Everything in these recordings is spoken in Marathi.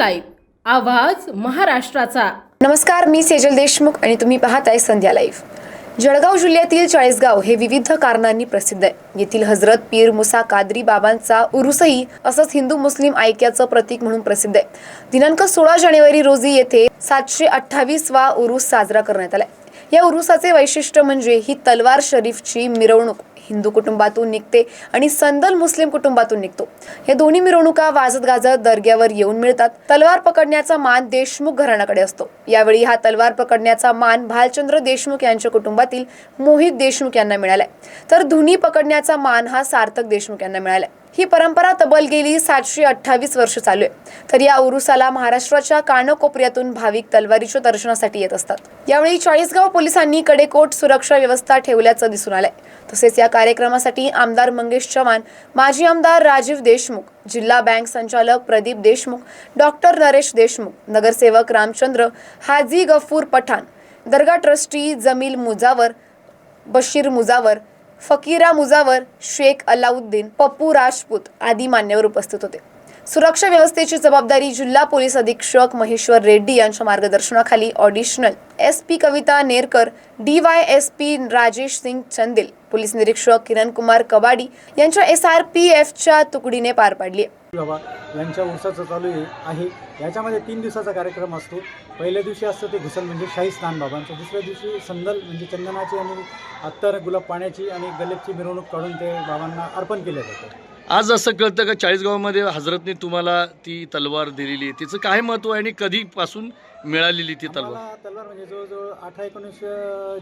लाईव्ह आवाज महाराष्ट्राचा. नमस्कार मी सेजल देशमुख आणि तुम्ही पाहत आहे संध्या लाईव्ह. जळगाव जिल्ह्यातील चाळीसगाव हे विविध कारणांनी प्रसिद्ध आहे. येथील हजरत पीर मुसा कादरी बाबांचा उरुसही असंच हिंदू मुस्लिम ऐक्याचं प्रतीक म्हणून प्रसिद्ध आहे. दिनांक सोळा जानेवारी रोजी येथे सातशे अठ्ठावीस वा उरुस साजरा करण्यात आलाय या उरुसाचे वैशिष्ट्य म्हणजे ही तलवार शरीफची मिरवणूक. हिंदू कुटुंबातून निघते आणि संदल मुस्लिम कुटुंबातून निघतो. हे दोन्ही मिरवणुका वाजत गाजत दर्ग्यावर येऊन मिळतात. तलवार पकडण्याचा मान देशमुख घराण्याकडे असतो. यावेळी हा तलवार पकडण्याचा मान भालचंद्र देशमुख यांच्या कुटुंबातील मोहित देशमुख यांना मिळालाय. तर धुनी पकडण्याचा मान हा सार्थक देशमुख यांना मिळालाय. ही परंपरा तब्बल गेली सातशे अठ्ठावीस वर्ष चालू आहे. तर या उरुसाला महाराष्ट्राच्या कानकोपऱ्यातून भाविक तलवारीच्या दर्शनासाठी येत असतात. यावेळी चाळीसगाव पोलिसांनी कडेकोट सुरक्षा व्यवस्था ठेवल्याचं दिसून आलंय. तसेच या कार्यक्रमासाठी आमदार मंगेश चव्हाण माजी आमदार राजीव देशमुख जिल्हा बँक संचालक प्रदीप देशमुख डॉक्टर नरेश देशमुख नगरसेवक रामचंद्र हाजी गफूर पठाण दर्गा ट्रस्टी जमील मुजावर बशीर मुजावर फकीरा मुजावर शेख अलाउद्दीन पप्पू राजपूत आदी मान्यवर उपस्थित होते. सुरक्षा व्यवस्थेची जबाबदारी जिल्हा पोलीस अधीक्षक महेश्वर रेड्डी यांच्या मार्गदर्शनाखाली additional S P Kavita Nerkar D Y S P Rajesh Singh Chandel police निरीक्षक किरण कुमार कबाडी यांच्या एस आर पी एफच्या तुकडीने पार पाडली बाबा यांच्या उरसाचं चालू आहे आहे. याच्यामध्ये तीन दिवसाचा कार्यक्रम असतो. पहिल्या दिवशी असतं ते घुसल म्हणजे शाही स्नान बाबांचं. दुसऱ्या दिवशी संदल म्हणजे चंदनाची आणि अत्तर गुलाब पाण्याची आणि गलेपची मिरवणूक काढून ते बाबांना अर्पण केलं जातं. आज असं कळतं का चाळीसगावमध्ये हजरतने तुम्हाला ती तलवार दिलेली आहे? तिचं काय महत्त्व आहे आणि कधीपासून मिळालेली ती तलवार. आम्हाला तलवार म्हणजे जवळजवळ अठरा एकोणीस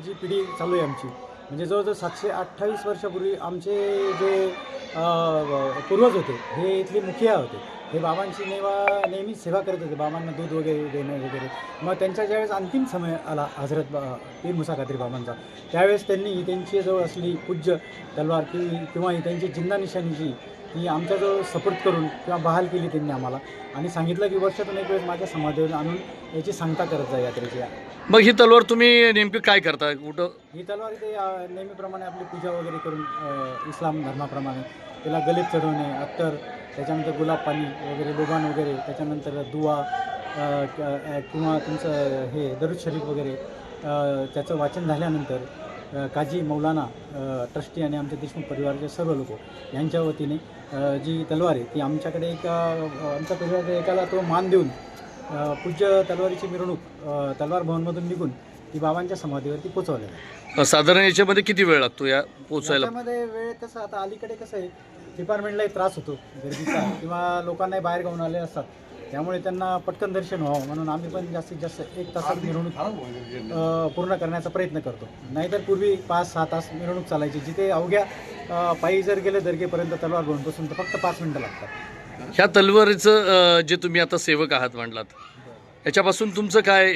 जी पिढी चालू आहे आमची. म्हणजे जवळजवळ सातशे अठ्ठावीस वर्षापूर्वी आमचे जे पूर्वज होते हे इथले मुखिया होते. हे बाबांची नेवा नेहमी सेवा करत होते. बाबांना दूध वगैरे देणं वगैरे. मग त्यांच्या ज्यावेळेस अंतिम समय आला हजरत बा पीर मुसा खात्री बाबांचा त्यावेळेस त्यांनी त्यांची जवळ असली पूज्य तलवार की किंवा ही त्यांची जिंदा जी ती आमच्याजवळ सपोर्ट करून किंवा बहाल केली त्यांनी आम्हाला. आणि सांगितलं की वर्षातून एक वेळेस माझ्या समाधीवर आणून याची सांगता करत जा यात्रेची. मग ही तलवार तुम्ही नेमकी काय करता? कुठं? ही तलवार इथे अ, नेहमीप्रमाणे आपली पूजा वगैरे करून अ, इस्लाम धर्माप्रमाणे. त्याला गलेप चढवणे अत्तर त्याच्यानंतर गुलाब पाणी वगैरे लोबान वगैरे त्याच्यानंतर दुवा अ, क- अ, किंवा तुमचं हे दरुद शरीफ वगैरे अ, त्याचं वाचन झाल्यानंतर काजी मौलाना ट्रस्टी आणि आमच्या देशमुख परिवाराचे सर्व लोक यांच्या वतीने जी तलवार आहे ती आमच्याकडे एका आमच्या परिवाराच्या एकाला तो मान देऊन पूज्य तलवारीची मिरवणूक तलवार भवनमधून निघून ती बाबांच्या समाधीवरती पोचवलेली आहे. साधारण याच्यामध्ये किती वेळ लागतो या पोचायला त्याच्यामध्ये वेळ कसं आता अलीकडे कसं आहे डिपार्टमेंटलाही त्रास होतो गर्दीचा किंवा लोकांनाही बाहेर गावून आले असतात. त्यामुळे त्यांना पटकन दर्शन व्हावं म्हणून आम्ही पण जास्तीत जास्त एक तासात मिरवणूक पूर्ण करण्याचा प्रयत्न करतो. नाहीतर पूर्वी पाच सहा तास मिरवणूक चालायची. जिथे अवघ्या पायी जर गेलं दर्गेपर्यंत तलवार घेऊन बसून तर फक्त पाच मिनटं लागतात. ह्या तलवारीचं जे तुम्ही आता सेवक आहात म्हटलात याच्यापासून तुमचं काय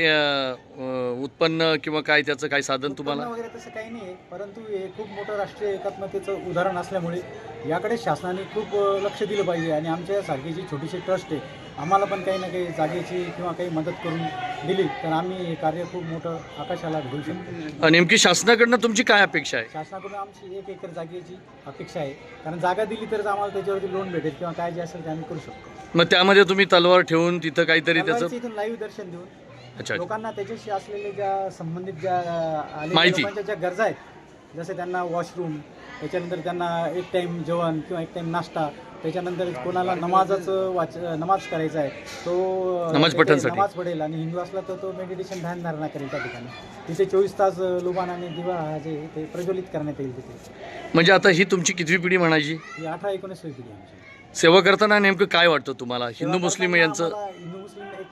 उत्पन्न किंवा काय त्याचं काय साधन तुम्हाला? वगैरे तसं काही नाही आहे परंतु हे खूप मोठं राष्ट्रीय एकात्मतेचं उदाहरण असल्यामुळे याकडे शासनाने खूप लक्ष दिलं पाहिजे. आणि आमच्यासारखी जी छोटीशी ट्रस्ट आहे आम्हाला पण काही ना काही जागेची किंवा काही मदत करून दिली तर आम्ही हे कार्य खूप मोठं आकाशाला घेऊ शकतो अ, नेमकी शासनाकडनं तुमची काय अपेक्षा आहे शासनाकडून आमची एक एकर जागेची अपेक्षा आहे कारण जागा दिली तरच आम्हाला त्याच्यावरती लोन भेटेल किंवा काय जे असेल ते आम्ही करू शकतो मग त्यामध्ये तुम्ही तलवार ठेवून तिथं काहीतरी त्याचं तलवारीचं इथून लाईव्ह दर्शन देऊन अच्छा. लोकांना त्याच्याशी असलेले ज्या संबंधित ज्या आलेल्या माहिती. लोकांच्या ज्या गरजा आहेत जसे त्यांना वॉशरूम त्याच्यानंतर त्यांना एक टाईम जेवण किंवा एक टाईम नाश्ता त्याच्यानंतर कोणाला नमाजाचं वाच नमाज करायचा आहे तो नमाज पठणसाठी. नमाज पडेल आणि हिंदू असला तर तो मेडिटेशन ध्यान धारणा करेल त्या ठिकाणी. तिथे चोवीस तास लोबान आणि दिवा जे ते प्रज्वलित करण्यात येईल तिथे. म्हणजे आता ही तुमची कितवी पिढी म्हणायची? ही अठरा एकोणीस पिढी आमची. सेवा करताना नेमकं काय वाटतं तुम्हाला? हिंदू मुस्लिम यांचं आम्हाला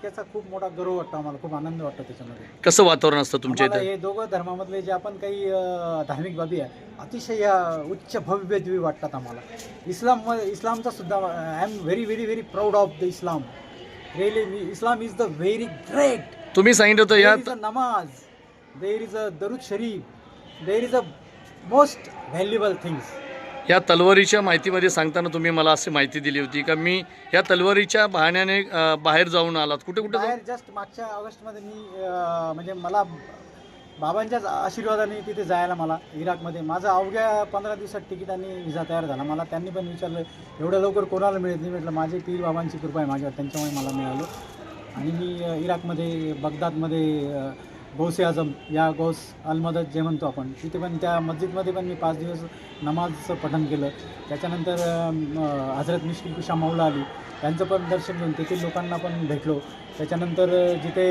ऐक्याचा खूप मोठा गर्व वाटतो आम्हाला खूप आनंद वाटतो त्याच्यामध्ये. कसं वातावरण असतं तुमच्या आम्हाला इथं? हे दोघं धर्मामधले जे आपण काही अ, धार्मिक बाबी आहे अतिशय या उच्च भव्य दिव्य वाटतात आम्हाला. इस्लाम इस्लामचा सुद्धा I am very very very proud of the Islam really Islam is the very great तुम्ही सांगितलं होतं देर यात is a namaz there is a Durood Sharif there is a most valuable things या तलवारीच्या माहितीमध्ये सांगताना तुम्ही मला अशी माहिती दिली होती का? मी या तलवारीच्या बहाण्याने बाहेर जाऊन आलात. कुठे कुठे बाहेर जस्ट मागच्या ऑगस्टमध्ये मी अ, म्हणजे मला बाबांच्याच आशीर्वादाने तिथे जायला मला इराकमध्ये. माझं अवघ्या पंधरा दिवसात तिकीट आणि विजा तयार झाला. मला त्यांनी पण विचारलं एवढं लवकर कोणाला मिळत नाही? म्हटलं माझे पीर बाबांची कृपा आहे माझ्यावर. त्यांच्यामुळे मला मिळालं. आणि मी अ, इराकमध्ये बगदादमध्ये अ, गौसे आझम या गौस अलमदत जे म्हणतो आपण तिथे पण त्या मस्जिदमध्ये पण मी पाच दिवस नमाजचं पठण केलं. त्याच्यानंतर हजरत मिश्किल कुशा मौला आली त्यांचं पण दर्शन घेऊन तेथील लोकांना पण भेटलो. त्याच्यानंतर जिथे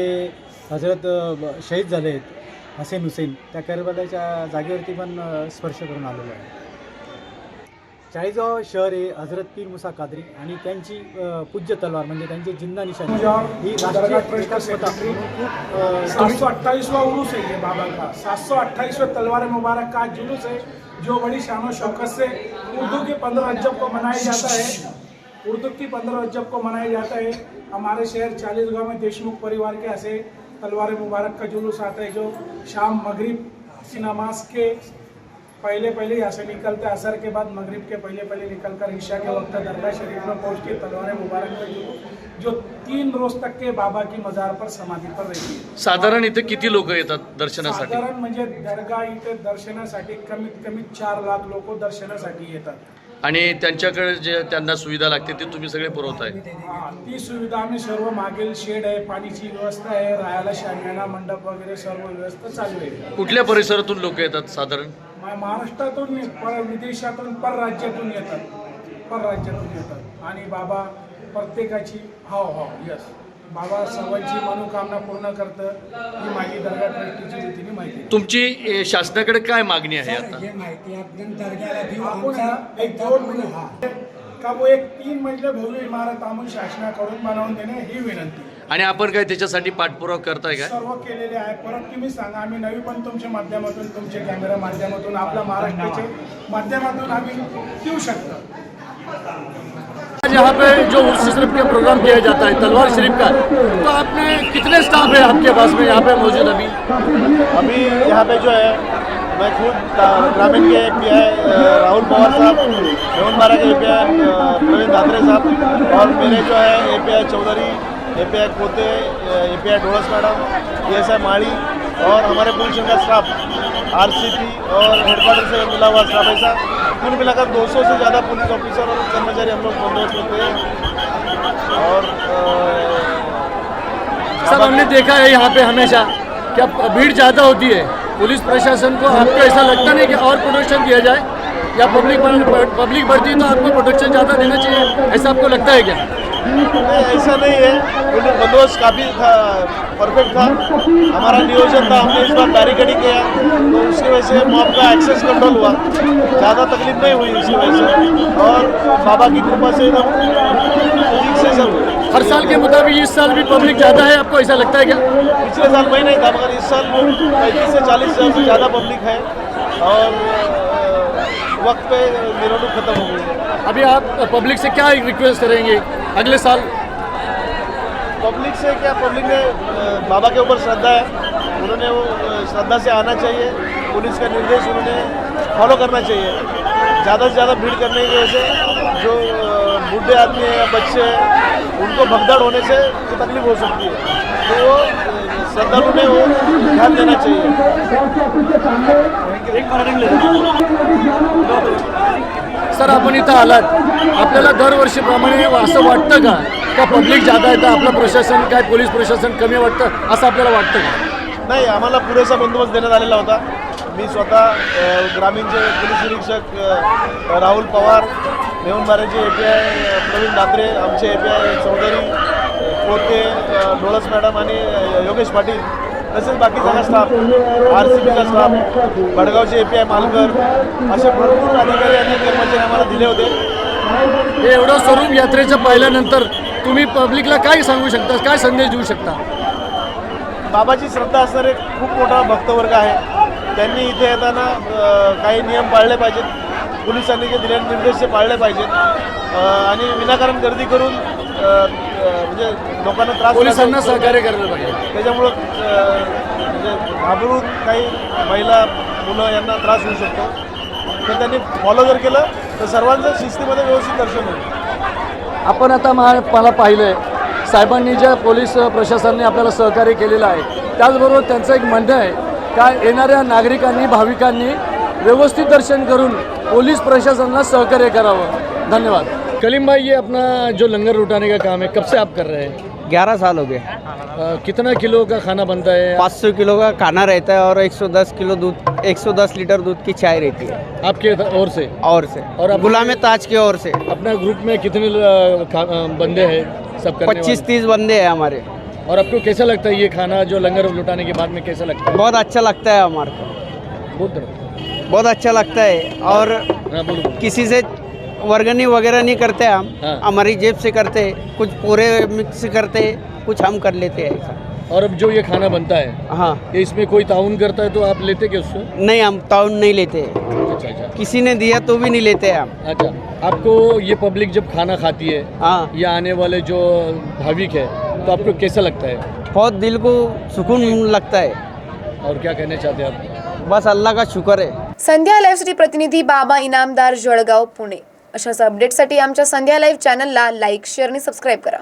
हजरत ब- शहीद झाले आहेत हसेन हुसेन त्या करबलाच्या जागेवरती पण स्पर्श करून आलेलो आहे. चाळीसगाव शहर हे हजरत पीर मुसा कादरी आणि त्यांची पूज्य तलवार म्हणजे त्यांची जिंदा निशाणी. ही सात सौ अट्ठाईसवा उर्स है ये बाबा का सात सौ अट्ठाईसवें तलवार मुबारक का? जुलूस है जो बड़ी शान शौकत से. उर्दू के पंद्रह रजब को मनाया जाता है. उर्दू की पंद्रह रजब को मनाया जाता है. हमारे शहर चालीस गाँव में देशमुख परिवार के ऐसे तलवार मुबारक का जुलूस आता है जो शाम मगरिब की नमाज के पहले पहले यहाँ से निकलते असर के बाद मगरिब के पहले पहले निकल कर ईशा के वक्त दरगाह शरीफ में पहुँच के तलवार मुबारक का जुलूस जो तीन रोज तक के बाबा की मजार पर समाधि पर रहती है। साधारण इथे किती लोक येतात दर्शनासाठी? साधारण म्हणजे दर्गा इथे दर्शनासाठी कमीत कमी चार लाख लोक दर्शनासाठी येतात. आणि त्यांच्याकडे जे त्यांना सुविधा लागते ते तुम्ही सगळे पुरवताय? ती सुविधा आम्ही सर्व मागील शेड आहे पाणीची व्यवस्था आहे राहायला शामियाना मंडप वगैरे सर्व व्यवस्था चालू आहे. कुठल्या परिसरातून लोक येतात साधारण? मा- महाराष्ट्रातून नाही, पर विदेशातून परराज्यातून येतात. परराज्यातून येतात. आणि बाबा प्रत्येकाची हो हो यस बाबा सर्वांची मनोकामना पूर्ण करतं. ही माझी दर्गा ट्रस्टीची रीतीने माहिती. तुमची शासनाकडे काय मागणी आहे आता? हे माहिती आपण दर्ग्याला देऊ आपण आमचा ना एक दोन मिनिट का वो एक तीन मजले भव्य इमारत आम्ही शासनाकडून बनवून देणे ही विनंती. आणि आपण काय त्याच्यासाठी पाठपुरावा करताय काय? सर्व केलेले आहे. परत तुम्ही सांगा आम्ही नवी पण तुमच्या माध्यमातून तुमच्या कॅमेरा माध्यमातून आपल्या महाराष्ट्राच्या माध्यमातून आम्ही देऊ शकतो. यहाँ पे जो उर्स शरीफ का प्रोग्राम किया जाता है तलवार शरीफ का तो आपने कितने स्टाफ है आपके पास में यहाँ पे मौजूद अभी? अभी यहाँ पे जो है मैं खुद ग्रामीण के पी आई राहुल पवार साहब रोहनबारा के A P I Pravin Dhatre साहब और मेरे जो है A P I Chaudhari A P I Kote A P I Dodas madam P S I Madi और हमारे पुलिस का स्टाफ आर सी पी और हेडक्वार्टर से मिला हुआ स्टाफ ऐसा कुल मिलाकर 200 से ज़्यादा पुलिस ऑफिसर और कर्मचारी हम लोग बंदोबस्त करते हैं और सर हमने देखा है यहाँ पे हमेशा क्या भीड़ ज़्यादा होती है। पुलिस प्रशासन को आपको ऐसा लगता नहीं कि और प्रोटेक्शन दिया जाए। या पब्लिक पब्लिक बढ़ती है तो आपको प्रोटेक्शन ज़्यादा देना चाहिए ऐसा आपको लगता है क्या? ऐसा नहीं है। पुलिस बंदोबस्त काफ़ी था परफेक्ट था। हमारा नियोजन था हमने इस बार बैरिकेडिंग किया। तो उसकी वजह से मॉब का एक्सेस कंट्रोल हुआ। ज़्यादा तकलीफ़ नहीं हुई इसकी वजह से। और बाबा की कृपा से एकदम से सब हर साल के मुताबिक इस साल भी पब्लिक ज़्यादा है आपको ऐसा लगता है क्या? पिछले साल में नहीं था मगर इस साल पैंतीस से चालीस हज़ार से ज़्यादा पब्लिक है। और वक्त पे निरोधक खत्म हो गई अभी आप पब्लिक से क्या रिक्वेस्ट करेंगे? अगले साल। पब्लिक से क्या पब्लिक ने बाबा के ऊपर श्रद्धा है? उन्होंने वो श्रद्धा से आना चाहिए। पुलिस का निर्देश उन्होंने फॉलो करना चाहिए। ज़्यादा से ज़्यादा भीड़ करने की वजह से जो बूढ़े आदमी हैं या बच्चे हैं, उनको भगदड़ होने से तकलीफ़ हो सकती है। तो वो श्रद्धालु ने वो ध्यान देना चाहिए। सर आपण इथं आलात. आपल्याला दरवर्षीप्रमाणे असं वाटतं का? का पब्लिक जादा येतं आपलं प्रशासन काय पोलीस प्रशासन कमी वाटतं? असं आपल्याला वाटतं का? नाही आम्हाला पुरेसा बंदोबस्त देण्यात आलेला होता. मी स्वतः ग्रामीणचे पोलीस निरीक्षक Rahul Pawar मेहुणबारेचे A P I Praveen Datre आमचे ए पी आय चौधरी पोते डोळस मॅडम आणि योगेश पाटील तसेच बाकी सगळा स्टाफ आर सी बीचा स्टाफ बडगावचे ए पी आय मालकर असे भरपूर अधिकारी आणि कर्मचारी आम्हाला दिले होते. हे एवढं स्वरूप यात्रेचं पाहिल्यानंतर तुम्ही पब्लिकला काय सांगू शकता? काय संदेश देऊ शकता? बाबाची श्रद्धा असणारे खूप मोठा भक्तवर्ग आहे. त्यांनी इथे येताना काही नियम पाळले पाहिजेत. पोलिसांनी जे दिलेले निर्देश ते पाळले पाहिजेत. आणि विनाकारण गर्दी करून म्हणजे लोकांना त्रास पोलिसांना सहकार्य करायला पाहिजे त्याच्यामुळं म्हणजे घाबरून काही महिला मुलं यांना त्रास होऊ शकतो. तर त्यांनी फॉलो जर केलं तर सर्वांचं शिस्तीमध्ये व्यवस्थित दर्शन होईल. आपण आता मा मला पाहिलं आहे साहेबांनी ज्या पोलीस प्रशासनाने आपल्याला सहकार्य केलेलं आहे त्याचबरोबर त्यांचं एक म्हणणं आहे का येणाऱ्या नागरिकांनी भाविकांनी व्यवस्थित दर्शन करून पोलीस प्रशासनाला सहकार्य करावं. धन्यवाद. कलीम भाई ये अपना जो लंगर उठाने का काम है कब से आप कर रहे हैं? ग्यारह साल हो गए। कितना किलो का खाना बनता है? 500 किलो का खाना रहता है और 110 किलो दूध 110 लीटर दूध की चाय रहती है। आपके ओर से? और से। और और गुलाम ताज के और से। अपना ग्रुप में कितने बंदे हैं सब पच्चीस तीस बंदे हैं हमारे। और आपको कैसा लगता है ये खाना जो लंगर लुटाने के बाद में कैसा लगता है? बहुत अच्छा लगता है हमारे को। बहुत अच्छा लगता है और हाँ। किसी से वर्गनी वगैरह नहीं करते हम हाँ। हमारी जेब से करते कुछ पूरे मिक्स करते कुछ हम कर लेते हैं ऐसा। और अब जो ये खाना बनता है हाँ। ये इसमें कोई ताउन करता है तो आप लेते क्या उसको नहीं हम ताउन नहीं लेते। अच्छा अच्छा। किसी ने दिया तो भी नहीं लेते हम। अच्छा आपको ये पब्लिक जब खाना खाती है हाँ। ये आने वाले जो भाविक है तो आपको कैसा लगता है? बहुत दिल को सुकून लगता है। और क्या कहना चाहते हैं आप? बस अल्लाह का शुक्र है। संध्या लाईव्हसाठी प्रतिनिधी बाबा इनामदार जळगाव पुणे। अशाच अपडेटसाठी आमच्या संध्या लाईव्ह चॅनलला लाईक शेअर आणि सबस्क्राईब करा.